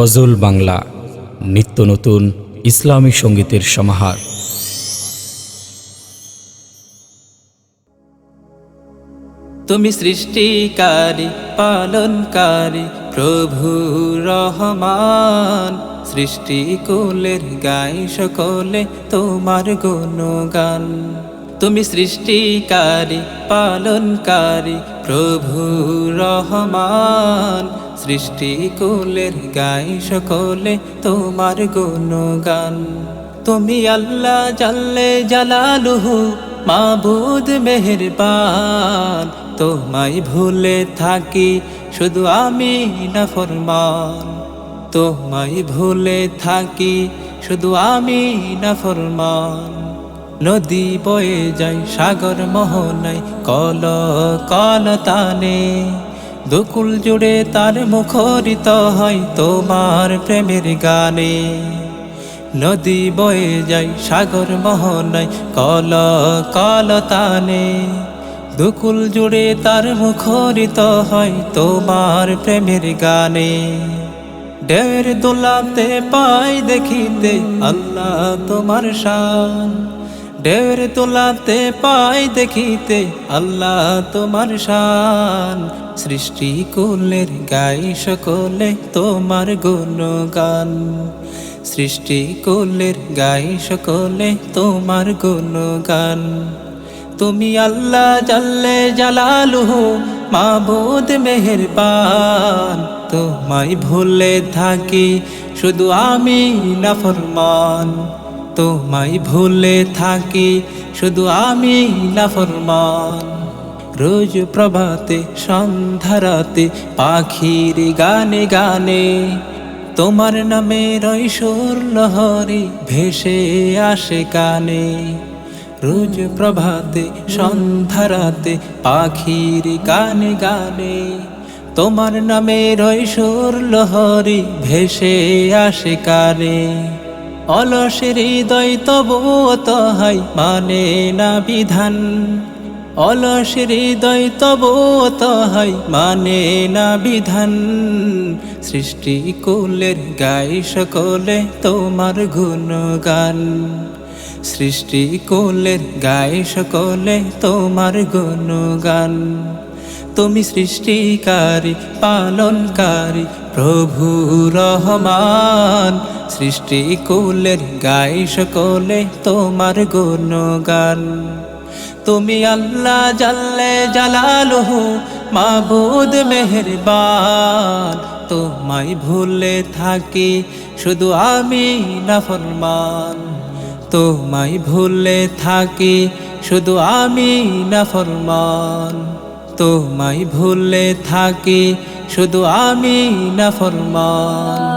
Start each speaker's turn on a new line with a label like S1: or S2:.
S1: গজল বাংলা, নিত্য নতুন ইসলামী সঙ্গীতের সমাহার।
S2: তুমি সৃষ্টিকারী, পালনকারী, প্রভু রহমান। সৃষ্টি কুলের গাই সকলে তোমার গুণগান। তুমি সৃষ্টিকারী, পালনকারী, প্রভু রহমান। সৃষ্টি কুলের গাই সকলে তোমার গুণগান। তুমি আল্লাহ জাল্লে জালালুহু, মাবুদ মেহেরবান। তোমায় ভুলে থাকি, শুধু আমি না ফরমান। তোমায় ভুলে থাকি, শুধু আমি না ফরমান। নদী বয়ে যায়, সাগর মোহনায় কল কল তানে দুকুল জুড়ে তার মুখরিত হয় তোমার প্রেমের গানে। নদী বয়ে যায়, সাগর মোহনায় কল কল তানে দুকুল জুড়ে তার মুখরিত হয় তোমার প্রেমের গানে। ঢের দোলাতে পাই দেখিতে, আল্লাহ তোমার শান। ঢের তোলাতে পাই দেখিতে, আল্লাহ তোমার শান। সৃষ্টি কুলের গাই সকলে তোমার গুণগান। সৃষ্টি কুলের গাই সকলে তোমার গুণগান। তুমি আল্লাহ জাল্লে জালালু জালালুহু, মাবুদ মেহেরবান। তোমায় ভুলে থাকি, শুধু আমি নাফরমান। তোমায় ভুলে থাকি, শুধু আমি লাফরমান। রোজ প্রভাতে সন্ধ্যারাতে পাখির গানে গানে, তোমার নামে রৈশোর লহরি ভেসে আসে কানে। রোজ প্রভাতে সন্ধ্যারাতে পাখির গানে গানে, তোমার নামে রৈশোর লহরি ভেসে আসে কানে। অলসের হৃদয় তবু তাহাই মানে না বিধান। অলসের হৃদয় তবু তাহাই মানে না বিধান। সৃষ্টি কুলের গাই সকলে তোমার গুণগান। সৃষ্টি কুলের গাই সকলে তোমার গুণগান। তুমি সৃষ্টিকারী, পালনকারী, প্রভু রহমান। সৃষ্টি কুলের গাই সকলে তোমার গুণগান। তুমি আল্লাহ জাল্লে জালালুহু, মাবুদ মেহেরবান। তোমায় ভুলে থাকি, শুধু আমি নাফরমান তোমায় ভুলে থাকি, শুধু আমি নাফরমান তোমায় ভুলে থাকি শুধু আমি নাফরমান